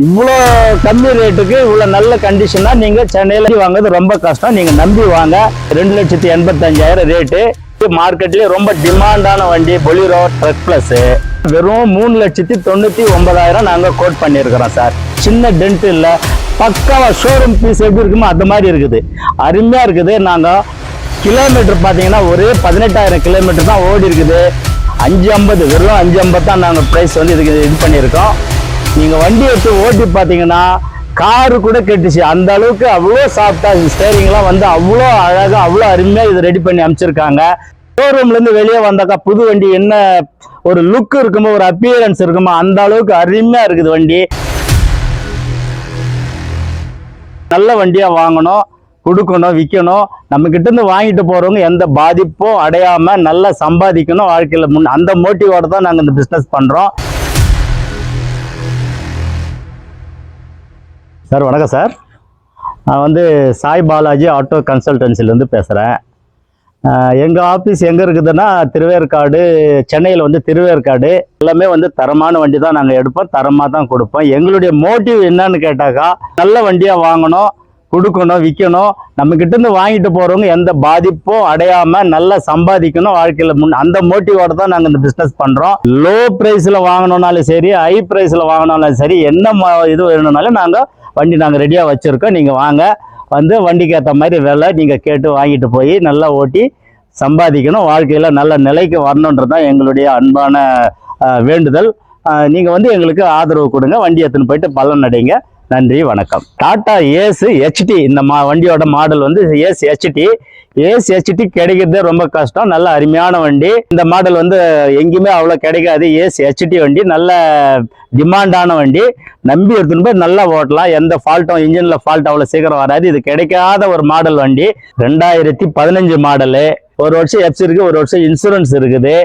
இவ்வளோ கம்மி ரேட்டுக்கு இவ்வளோ நல்ல கண்டிஷனாக நீங்கள் சென்னையில் வாங்குறது ரொம்ப கஷ்டம். நீங்கள் நம்பி வாங்க. ரெண்டு லட்சத்தி எண்பத்தஞ்சாயிரம் ரேட்டு மார்க்கெட்லேயே ரொம்ப டிமாண்டான வண்டி பொலிரோ ட்ரக் ப்ளஸ்ஸு வெறும் மூணு லட்சத்தி தொண்ணூற்றி ஒன்பதாயிரம் நாங்கள் கோட் பண்ணியிருக்கிறோம் சார் சின்ன டென்ட் இல்லை. பக்காவாக ஷோரூம் பீஸ் எப்படி இருக்குமோ அது மாதிரி இருக்குது. அருமையாக இருக்குது. நாங்கள் கிலோமீட்டர் பார்த்தீங்கன்னா ஒரே பதினெட்டாயிரம் கிலோமீட்டர் தான் ஓடி இருக்குது அஞ்சு ஐம்பது வெறும் அஞ்சு ஐம்பது தான் நாங்கள் ப்ரைஸ் வந்து இதுக்கு இது பண்ணியிருக்கோம். நீங்கள் வண்டி எடுத்து ஓட்டி பார்த்தீங்கன்னா காரு கூட கெட்டுச்சு. அந்த அளவுக்கு அவ்வளோ சாஃப்டா ஸ்டேரிங்லாம் வந்து அவ்வளோ அழகாக அவ்வளோ அருமையாக இது ரெடி பண்ணி அமைச்சிருக்காங்க ஷோரூம்லேருந்து வெளியே வந்தாக்கா புது வண்டி என்ன ஒரு லுக் இருக்குமோ ஒரு அப்பியரன்ஸ் இருக்குமோ அந்த அளவுக்கு அருமையாக இருக்குது வண்டி. நல்ல வண்டியா வாங்கணும் கொடுக்கணும் விற்கணும். நம்ம கிட்ட இருந்து வாங்கிட்டு போறவங்க எந்த பாதிப்பும் அடையாம நல்லா சம்பாதிக்கணும் வாழ்க்கையில முன் அந்த மோட்டிவோட தான் நாங்கள் இந்த பிஸ்னஸ் பண்றோம். சார் வணக்கம் சார். நான் வந்து சாய் பாலாஜி ஆட்டோ கன்சல்டன்சிலேருந்து பேசுகிறேன் எங்கள் ஆஃபீஸ் எங்கே இருக்குதுன்னா திருவேற்காடு சென்னையில் வந்து திருவேற்காடு. எல்லாமே வந்து தரமான வண்டி தான் நாங்கள் எடுப்போம். தரமாக தான் கொடுப்போம். எங்களுடைய மோட்டிவ் என்னன்னு கேட்டாக்கா நல்ல வண்டியாக வாங்கணும் கொடுக்கணும் விற்கணும் நம்மக்கிட்டேருந்து வாங்கிட்டு போகிறவங்க எந்த பாதிப்பும் அடையாமல் நல்லா சம்பாதிக்கணும் வாழ்க்கையில் முன் அந்த மோட்டிவோட தான் நாங்கள் இந்த பிஸ்னஸ் பண்ணுறோம் லோ ப்ரைஸில் வாங்கணும்னாலும் சரி ஹை ப்ரைஸில் வாங்கினாலும் சரி என்ன ம- இது வேணும்னாலும் நாங்கள் வண்டி நாங்கள் ரெடியாக வச்சுருக்கோம். நீங்கள் வாங்க. வந்து வண்டிக்கு ஏற்ற மாதிரி விலை நீங்கள் கேட்டு வாங்கிட்டு போய் நல்லா ஓட்டி சம்பாதிக்கணும். வாழ்க்கையில் நல்ல நிலைக்கு வரணுன்றது தான் எங்களுடைய அன்பான வேண்டுதல். நீங்கள் வந்து எங்களுக்கு ஆதரவு கொடுங்க. வண்டி எடுத்துன்னு போயிட்டு பலன் அடைங்க. நன்றி வணக்கம். டாடா ஏசு ஹெச்டி இந்த மா வண்டியோட மாடல் வந்து ஏஸ் ஹெச்டி ஏசி ஹெச்டி கிடைக்கிறதே ரொம்ப கஷ்டம். நல்ல அருமையான வண்டி. இந்த மாடல் வந்து எங்கேயுமே அவ்வளோ கிடைக்காது. ஏசி ஹெச்டி வண்டி. நல்ல டிமாண்டான வண்டி. நம்பி எடுத்துன்னு போய் நல்லா ஓட்டலாம். எந்த ஃபால்ட்டும் இன்ஜினில் ஃபால்ட் அவ்வளோ சீக்கிரம் வராது. இது கிடைக்காத ஒரு மாடல் வண்டி. ரெண்டாயிரத்தி பதினஞ்சு மாடலு ஒரு வருஷம் எஃப்சி இருக்கு ஒரு வருஷம் இன்சூரன்ஸ் இருக்குது.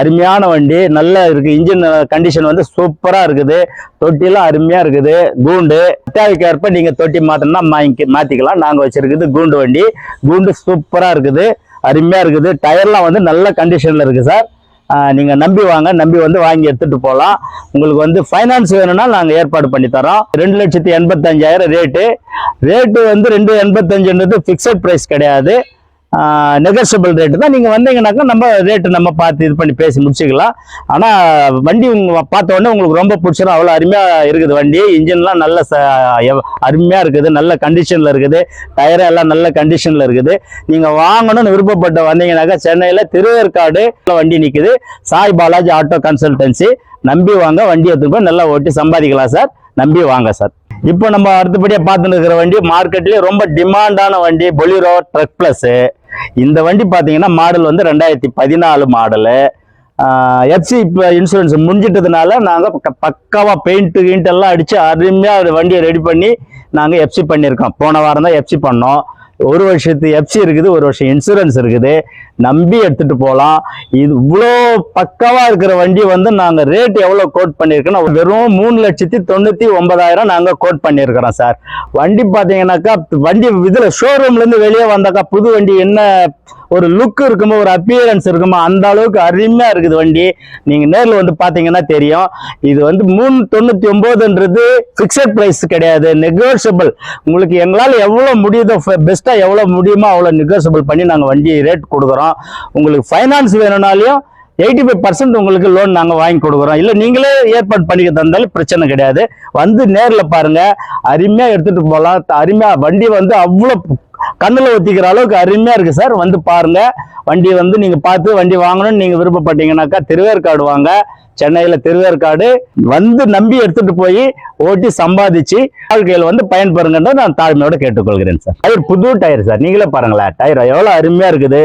அருமையான வண்டி நல்லா இருக்குது இன்ஜின் கண்டிஷன் வந்து சூப்பராக இருக்குது. தொட்டிலாம் அருமையாக இருக்குது. கூண்டு. தேவைக்கேற்ப நீங்கள் தொட்டி மாத்தணும்னா வாங்கி மாற்றிக்கலாம் நாங்கள் வச்சுருக்குது கூண்டு வண்டி. கூண்டு சூப்பராக இருக்குது. அருமையாக இருக்குது. டயர்லாம் வந்து நல்ல கண்டிஷனில் இருக்குது சார் நீங்கள் நம்பி வாங்க. நம்பி வந்து வாங்கி எடுத்துகிட்டு போகலாம் உங்களுக்கு வந்து ஃபைனான்ஸ் வேணும்னா நாங்கள் ஏற்பாடு பண்ணி தரோம். ரெண்டு லட்சத்தி எண்பத்தஞ்சாயிரம் ரேட்டு ரேட்டு வந்து ரெண்டு எண்பத்தஞ்சுன்றது ஃபிக்ஸட் ப்ரைஸ் கிடையாது. நெகோசியபிள் ரேட்டு தான். நீங்கள் வந்தீங்கன்னாக்கா நம்ம ரேட்டு நம்ம பார்த்து இது பண்ணி பேசி முடிச்சுக்கலாம். ஆனால் வண்டி உங்க பார்த்த உடனே உங்களுக்கு ரொம்ப பிடிச்சிடும் அவ்வளோ அருமையாக இருக்குது வண்டி. இன்ஜின்லாம் நல்ல ச அருமையாக இருக்குது. நல்ல கண்டிஷனில் இருக்குது. டயர் எல்லாம் நல்ல கண்டிஷனில் இருக்குது. நீங்கள் வாங்கணும்னு விருப்பப்பட்டு வந்தீங்கன்னாக்கா சென்னையில் திருவேற்காடு வண்டி நிற்குது சாய் பாலாஜி ஆட்டோ கன்சல்டன்சி நம்பி வாங்க. வண்டி எடுத்துட்டு போய் நல்லா ஓட்டி சம்பாதிக்கலாம் சார். நம்பி வாங்க சார். இப்போ நம்ம அடுத்தபடியாக பார்த்துட்டு இருக்கிற வண்டி மார்க்கெட்லேயே ரொம்ப டிமாண்டான வண்டி பொலிரோ ட்ரக் ப்ளஸ்ஸு இந்த வண்டி பார்த்தீங்கன்னா மாடல் வந்து ரெண்டாயிரத்தி பதினாலு மாடலு எஃப்சி இப்போ இன்சூரன்ஸ் முடிஞ்சிட்டதுனால நாங்கள் பக்காவாக பெயிண்ட்டு கிண்ட் எல்லாம் அடித்து அருமையாக வண்டியை ரெடி பண்ணி நாங்கள் எஃப்சி பண்ணியிருக்கோம். போன வாரம் தான் எஃப்சி பண்ணோம். ஒரு வருஷத்து எஃப்சி இருக்குது ஒரு வருஷம் இன்சூரன்ஸ் இருக்குது. நம்பி எடுத்துட்டு போகலாம் இது இவ்வளோ பக்காவாக இருக்கிற வண்டி வந்து நாங்கள் ரேட் எவ்வளோ கோட் பண்ணியிருக்கோன்னா வெறும் மூணு லட்சத்தி தொண்ணூற்றி ஒன்பதாயிரம் நாங்கள் கோட் பண்ணியிருக்கிறோம் சார் வண்டி பார்த்தீங்கன்னாக்கா வண்டி இதில் ஷோரூம்லேருந்து வெளியே வந்தாக்கா புது வண்டி என்ன ஒரு லுக் இருக்குமோ ஒரு அப்பியரன்ஸ் இருக்குமோ அந்த அளவுக்கு அருமையாக இருக்குது வண்டி. நீங்கள் நேரில் வந்து பார்த்தீங்கன்னா தெரியும். இது வந்து மூணு தொண்ணூற்றி ஒம்போதுன்றது ஃபிக்ஸட் ப்ரைஸ் கிடையாது நெகோஷியபிள் உங்களுக்கு எங்களால் எவ்வளோ முடியுதோ பெஸ்ட்டாக எவ்வளோ முடியுமோ அவ்வளோ நெகோஷியபிள் பண்ணி நாங்கள் வண்டி ரேட் கொடுக்குறோம். உங்களுக்கு ஃபைனான்ஸ் வேணும்னாலையும் எயிட்டி ஃபைவ் பர்சன்ட் உங்களுக்கு லோன் நாங்கள் வாங்கி கொடுக்குறோம். இல்லை நீங்களே ஏற்பாடு பண்ணிக்க தந்தாலும் பிரச்சனை கிடையாது. வந்து நேரில் பாருங்கள் அருமையாக எடுத்துகிட்டு போகலாம் அருமையாக வண்டி வந்து அவ்வளோ கண்ணில் ஒத்திக்கிற அளவுக்கு அருமையாக இருக்குது சார். வந்து பாருங்க. வண்டி வந்து நீங்கள் பார்த்து வண்டி வாங்கணும்னு நீங்கள் விருப்பப்பட்டீங்கன்னாக்கா திருவேற்காடு வாங்க. சென்னையில் திருவேற்காடு வந்து நம்பி எடுத்துட்டு போய் ஓட்டி சம்பாதிச்சு வாழ்க்கையில் வந்து பயன்பெறுங்கன்றதை நான் தாழ்மையோட கேட்டுக்கொள்கிறேன் சார். டயர் புது டயர் சார். நீங்களே பாருங்களேன். டயர் எவ்வளோ அருமையாக இருக்குது.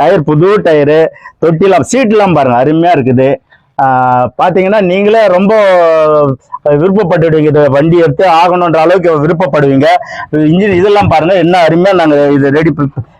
டயர் புது டயரு. தொட்டிலாம் சீட்லாம் பாருங்கள் அருமையாக இருக்குது. பார்த்தீங்கன்னா நீங்களே ரொம்ப விருப்பப்பட்டுடுவீங்க இதை வண்டி எடுத்து ஆகணுன்ற அளவுக்கு விருப்பப்படுவீங்க. இன்ஜின் இதெல்லாம் பாருங்கள் என்ன அருமையாக நாங்கள் இது ரெடி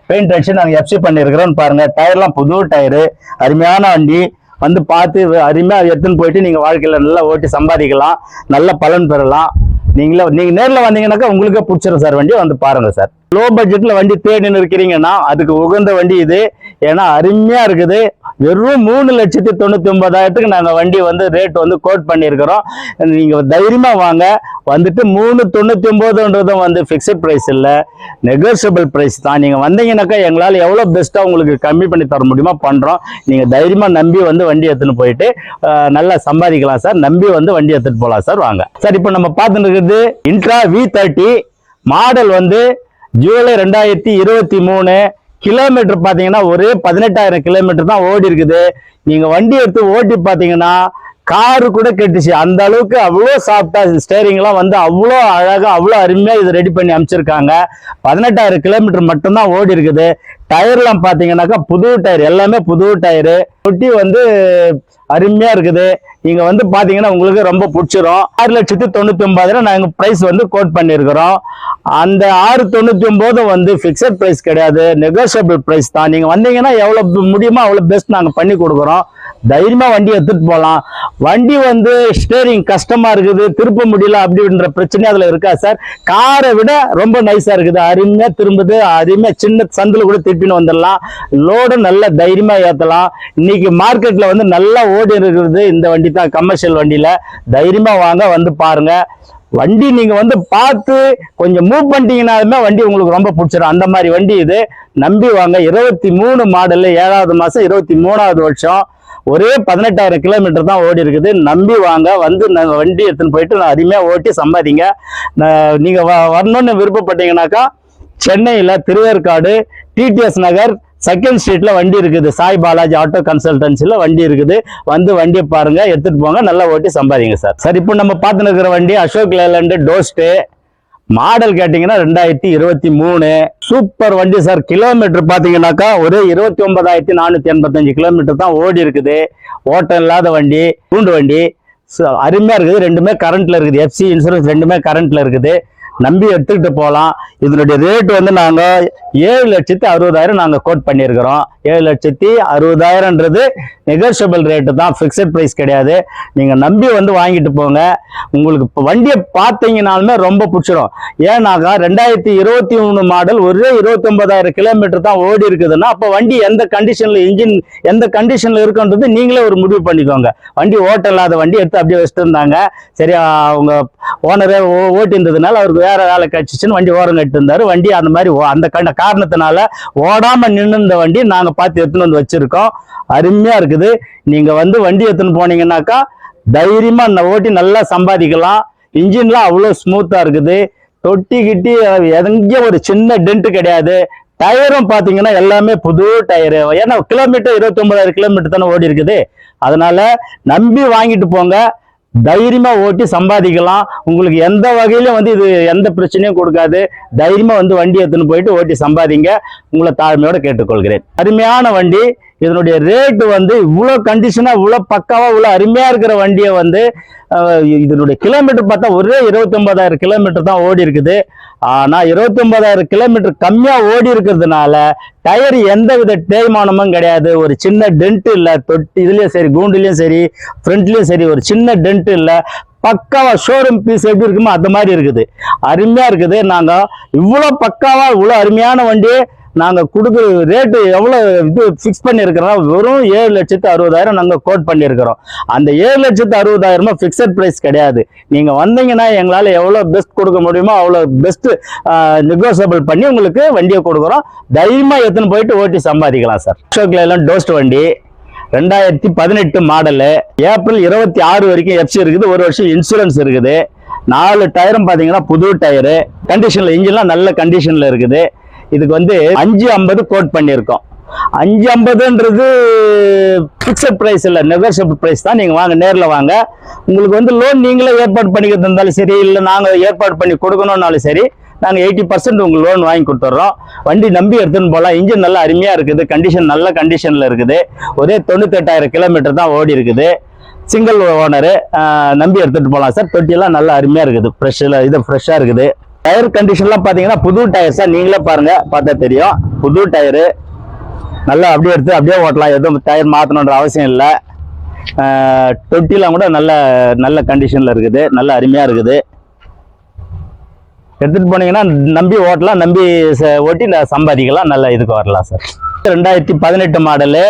பெயிண்ட் அடிச்சு நாங்கள் எஃப்சி பண்ணியிருக்கிறோன்னு பாருங்கள் டயர்லாம் புது டயரு அருமையான வண்டி. வந்து பார்த்து அருமையாக எடுத்துன்னு போயிட்டு நீங்கள் வாழ்க்கையில் நல்லா ஓட்டி சம்பாதிக்கலாம். நல்ல பலன் பெறலாம். நீங்களே நீங்கள் நேரில் வந்தீங்கன்னாக்கா உங்களுக்கே பிடிச்சிரும் சார் வண்டி. வந்து பாருங்கள் சார். லோ பட்ஜெட்டில் வண்டி தேடின்னு இருக்கிறீங்கன்னா அதுக்கு உகந்த வண்டி இது. ஏன்னா அருமையாக இருக்குது. வெறும் மூணு லட்சத்தி தொண்ணூத்தி ஒன்பதாயிரத்துக்கு நாங்கள் வண்டி வந்து ரேட் வந்து கோட் பண்ணியிருக்கிறோம். நீங்கள் தைரியமாக வாங்க. வந்துட்டு மூணு தொண்ணூற்றி ஒம்போதுன்றதும் வந்து ஃபிக்ஸட் ப்ரைஸ் இல்லை. நெகோசியபிள் ப்ரைஸ் தான். நீங்கள் வந்தீங்கன்னாக்கா எங்களால் எவ்வளோ பெஸ்ட்டாக உங்களுக்கு கம்மி பண்ணி தர முடியுமோ பண்ணுறோம் நீங்கள் தைரியமாக நம்பி வந்து வண்டி எடுத்துன்னு போயிட்டு நல்லா சம்பாதிக்கலாம் சார். நம்பி வந்து வண்டி எடுத்துகிட்டு போகலாம் சார். வாங்க. சார் இப்போ நம்ம பார்த்துட்டு இருக்கிறது இன்ட்ரா வி தேர்ட்டி மாடல் வந்து ஜூலை ரெண்டாயிரத்தி இருபத்தி மூணு கிலோமீட்டர் பார்த்தீங்கன்னா ஒரே பதினெட்டாயிரம் கிலோமீட்டர் தான் ஓடி இருக்குது நீங்கள் வண்டி எடுத்து ஓட்டி பார்த்தீங்கன்னா காரு கூட கெட்டுச்சு. அந்த அளவுக்கு அவ்வளோ சாஃப்டா ஸ்டேரிங்லாம் வந்து அவ்வளோ அழகாக அவ்வளோ அருமையாக இது ரெடி பண்ணி அமைச்சிருக்காங்க பதினெட்டாயிரம் கிலோமீட்டர் மட்டும்தான் ஓடி இருக்குது. டயர்லாம் பார்த்தீங்கன்னாக்கா புது டயர் எல்லாமே புது டயரு தொட்டி வந்து அருமையாக இருக்குது. நீங்கள் வந்து பார்த்தீங்கன்னா உங்களுக்கு ரொம்ப பிடிச்சிரும். ஆறு லட்சத்தி தொண்ணூற்றி ஒன்பதாயிரம் நாங்கள் ப்ரைஸ் வந்து கோட் பண்ணியிருக்கிறோம். அந்த ஆறு தொண்ணூற்றி ஒம்பது வந்து ஃபிக்ஸட் பிரைஸ் கிடையாது. நெகோசியபிள் ப்ரைஸ் தான். நீங்கள் வந்தீங்கன்னா எவ்வளோ முடியுமோ அவ்வளோ பெஸ்ட் நாங்கள் பண்ணி கொடுக்குறோம். தைரியமா வண்டி எடுத்துட்டு போகலாம் வண்டி வந்து ஸ்டேரிங் கஷ்டமா இருக்குது திருப்ப முடியல அப்படின்ற பிரச்சனை அதுல இருக்கா சார் காரை விட ரொம்ப நைஸா இருக்குது. அருமையா திரும்புது அருமையா சின்ன சந்தில் கூட திருப்பின்னு வந்துடலாம். லோடு நல்ல தைரியமா ஏத்தலாம். இன்னைக்கு மார்க்கெட்ல வந்து நல்லா ஓடி இருக்கிறது இந்த வண்டி தான் கமர்ஷியல் வண்டியில. தைரியமா வாங்க வந்து பாருங்க. வண்டி நீங்க வந்து பார்த்து கொஞ்சம் மூவ் பண்ணிட்டீங்கன்னாலுமே வண்டி உங்களுக்கு ரொம்ப பிடிச்சிடும் அந்த மாதிரி வண்டி இது. நம்பி வாங்க இருபத்தி மூணு மாடல் ஏழாவது மாசம் இருபத்தி மூணாவது வருஷம். ஒரே பதினெட்டாயிரம் கிலோமீட்டர் தான் ஓடி இருக்குது. நம்பி வாங்க வந்து நான் வண்டி எடுத்துன்னு போயிட்டு நான் அருமையாக ஓட்டி சம்பாதிங்க. நீங்கள் வ- வரணும்னு விருப்பப்பட்டீங்கன்னாக்கா சென்னையில் திருவேற்காடு டிடிஎஸ் நகர் செகண்ட் ஸ்ட்ரீட்ல வண்டி இருக்குது. சாய் பாலாஜி ஆட்டோ கன்சல்டன்சில வண்டி இருக்குது. வந்து வண்டியை பாருங்க எடுத்துட்டு போங்க நல்லா ஓட்டி சம்பாதிங்க சார். சார் இப்போ நம்ம பார்த்துன்னு இருக்கிற வண்டி அசோக் லேலண்டு டோஸ்ட்டு. மாடல் கேட்டிங்கன்னா ரெண்டாயிரத்தி இருபத்தி மூணு. சூப்பர் வண்டி சார். கிலோமீட்டர் பார்த்தீங்கன்னாக்கா ஒரு இருபத்தி ஒன்பதாயிரத்தி நானூற்றி எண்பத்தஞ்சு கிலோமீட்டர் தான் ஓடி இருக்குது. ஓட்டம் இல்லாத வண்டி பூண்டு வண்டி. அருமையாக இருக்குது. ரெண்டுமே கரண்ட்டில் இருக்குது. எஃப்சி இன்சூரன்ஸ் ரெண்டுமே கரண்ட்டில் இருக்குது. நம்பி எடுத்துக்கிட்டு போகலாம் இதனுடைய ரேட் வந்து நாங்கள் ஏழு லட்சத்தி அறுபதாயிரம் நாங்கள் கோட் பண்ணியிருக்கிறோம். ஏழு லட்சத்தி அறுபதாயிரன்றது நெகோஷியபிள் ரேட்டு தான். ஃபிக்ஸட் ப்ரைஸ் கிடையாது. நீங்கள் நம்பி வந்து வாங்கிட்டு போங்க. உங்களுக்கு இப்போ வண்டியை பார்த்தீங்கனாலுமே ரொம்ப பிடிச்சிடும் ஏன்னாக்கா ரெண்டாயிரத்தி இருபத்தி மூணு மாடல் ஒரே இருபத்தொன்பதாயிரம் கிலோமீட்டர் தான் ஓடி இருக்குதுன்னா அப்போ வண்டி எந்த கண்டிஷனில் இன்ஜின் எந்த கண்டிஷனில் இருக்குன்றது நீங்களே ஒரு முடிவு பண்ணிக்கோங்க. வண்டி ஓட்ட இல்லாத வண்டி எடுத்து அப்படியே வச்சுட்டு இருந்தாங்க. சரி அவங்க ஓனரே ஓட்டி இருந்ததுனால அவருக்கு வேற வேலை கழிச்சிச்சுன்னு வண்டி ஓரம் கட்டி வண்டி அந்த மாதிரி ஓ- அந்த கண்ட காரணத்தினால ஓடாம நின்று இந்த வண்டி நாங்க பார்த்து எடுத்துன்னு வந்து வச்சிருக்கோம். அருமையா இருக்குது. நீங்க வந்து வண்டி எடுத்துன்னு போனீங்கன்னாக்கா தைரியமா அந்த ஓட்டி நல்லா சம்பாதிக்கலாம். இன்ஜின்லாம் அவ்வளோ ஸ்மூத்தா இருக்குது. தொட்டி கிட்டி எங்கேயும் ஒரு சின்ன டென்ட் கிடையாது. டயரும் பார்த்தீங்கன்னா எல்லாமே புது டயரு. ஏன்னா கிலோமீட்டர் இருபத்தி ஒன்பதாயிரம் கிலோமீட்டர் தானே ஓடி இருக்குது அதனால நம்பி வாங்கிட்டு போங்க. தைரியமா ஓட்டி சம்பாதிக்கலாம். உங்களுக்கு எந்த வகையிலும் வந்து இது எந்த பிரச்சனையும் கொடுக்காது. தைரியமா வந்து வண்டி எடுத்துன்னு போயிட்டு ஓட்டி சம்பாதிங்க. உங்களை தாழ்மையோட கேட்டுக்கொள்கிறேன். அருமையான வண்டி. இதனுடைய ரேட்டு வந்து இவ்வளோ கண்டிஷனாக இவ்வளோ பக்காவாக இவ்வளோ அருமையாக இருக்கிற வண்டியை வந்து இதனுடைய கிலோமீட்டர் பார்த்தா ஒரே இருபத்தொம்பதாயிரம் கிலோமீட்டர் தான் ஓடி இருக்குது. ஆனால் இருபத்தொம்பதாயிரம் கிலோமீட்டர் கம்மியாக ஓடி இருக்கிறதுனால டயர் எந்த வித தேய்மானமும் கிடையாது. ஒரு சின்ன டென்ட் இல்லை தொட்டி இதுலேயும் சரி கூண்டுலேயும் சரி ஃப்ரண்ட்லேயும் சரி ஒரு சின்ன டென்ட் இல்லை பக்காவாக ஷோரூம் பீஸ் எப்படி இருக்குமோ அந்த மாதிரி இருக்குது. அருமையாக இருக்குது. நாங்கள் இவ்வளோ பக்காவாக இவ்வளோ அருமையான வண்டி நாங்கள் கொடுக்குற ரேட்டு எவ்வளோ இது ஃபிக்ஸ் பண்ணியிருக்கிறோம் வெறும் ஏழு லட்சத்து அறுபதாயிரம் நாங்கள் கோட் பண்ணியிருக்கிறோம் அந்த ஏழு லட்சத்து அறுபதாயிரமா ஃபிக்ஸட் ப்ரைஸ் கிடையாது. நீங்கள் வந்தீங்கன்னா எங்களால் எவ்வளோ பெஸ்ட் கொடுக்க முடியுமோ அவ்வளோ பெஸ்ட்டு நெகோசியபிள் பண்ணி உங்களுக்கு வண்டியை கொடுக்குறோம். தைரியமாக எடுத்துன்னு போயிட்டு ஓட்டி சம்பாதிக்கலாம் சார் அசோக்ல எல்லாம் டோஸ்ட் வண்டி. ரெண்டாயிரத்தி பதினெட்டு மாடலு ஏப்ரல் இருபத்தி ஆறு வரைக்கும் எஃப்சி இருக்குது. ஒரு வருஷம் இன்சூரன்ஸ் இருக்குது. நாலு டயரும் பார்த்தீங்கன்னா புது டயரு கண்டிஷனில் இன்ஜின்லாம் நல்ல கண்டிஷனில் இருக்குது. இதுக்கு வந்து அஞ்சு ஐம்பது கோட் பண்ணியிருக்கோம். அஞ்சு ஐம்பதுன்றது ஃபிக்ஸட் ப்ரைஸ் இல்லை நெகோஷியபிள் ப்ரைஸ் தான். நீங்கள் வாங்க நேரில் வாங்க. உங்களுக்கு வந்து லோன் நீங்களே ஏற்பாடு பண்ணிக்கிறது இருந்தாலும் சரி இல்லை நாங்கள் ஏற்பாடு பண்ணி கொடுக்கணும்னாலும் சரி நாங்கள் எயிட்டி பர்சன்ட் உங்களுக்கு லோன் வாங்கி கொடுத்துட்றோம் வண்டி நம்பி எடுத்துன்னு போகலாம். இன்ஜின் நல்லா அருமையாக இருக்குது. கண்டிஷன் நல்ல கண்டிஷனில் இருக்குது. ஒரே தொண்ணூத்தெட்டாயிரம் கிலோமீட்டர் தான் ஓடி இருக்குது. சிங்கிள் ஓனரு நம்பி எடுத்துகிட்டு போகலாம் சார். தொட்டியெல்லாம் நல்லா அருமையாக இருக்குது. ஃப்ரெஷ்ஷில் இது ஃப்ரெஷ்ஷாக இருக்குது. டயர் கண்டிஷன்லாம் பார்த்தீங்கன்னா புது டயர் சார் நீங்களே பாருங்கள் பார்த்தா தெரியும். புது டயரு. நல்லா அப்படியே எடுத்து அப்படியே ஓட்டலாம். எதுவும் டயர் மாற்றணுன்ற அவசியம் இல்லை. தொட்டிலாம் கூட நல்ல நல்ல கண்டிஷனில் இருக்குது. நல்ல அருமையாக இருக்குது. எடுத்துகிட்டு போனீங்கன்னா நம்பி ஓட்டலாம். நம்பி ச- ஓட்டி சம்பாதிக்கலாம். நல்ல இதுக்கு வரலாம் சார். ரெண்டாயிரத்தி பதினெட்டு மாடலு.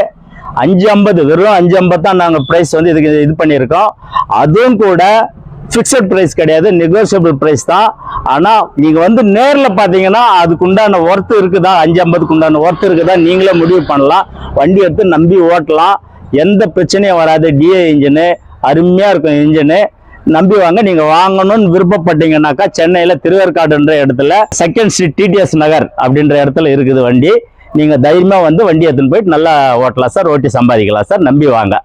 அஞ்சு ஐம்பது வெறும் அஞ்சு ஐம்பது தான் நாங்கள் ப்ரைஸ் வந்து இதுக்கு இது பண்ணியிருக்கோம். அதுவும் கூட ஃபிக்ஸட் ப்ரைஸ் கிடையாது நெகோசியபிள் ப்ரைஸ் தான். ஆனால் நீங்கள் வந்து நேரில் பார்த்தீங்கன்னா அதுக்குண்டான ஒர்த்து இருக்குதா? அஞ்சு ஐம்பதுக்கு உண்டான ஒர்த்து இருக்குதா? நீங்களே முடிவு பண்ணலாம். வண்டி எடுத்து நம்பி ஓட்டலாம். எந்த பிரச்சனையும் வராது. டிஏ இன்ஜினு அருமையாக இருக்கும் இன்ஜினு நம்பி வாங்க. நீங்கள் வாங்கணும்னு விருப்பப்பட்டீங்கன்னாக்கா சென்னையில் திருவேற்காடுன்ற இடத்துல செகண்ட் ஸ்ட்ரீட் டிடிஎஸ் நகர் அப்படின்ற இடத்துல இருக்குது வண்டி. நீங்கள் தைரியமாக வந்து வண்டி எடுத்துன்னு போயிட்டு நல்லா ஓட்டலாம் சார். ஓட்டி சம்பாதிக்கலாம் சார். நம்பி வாங்க.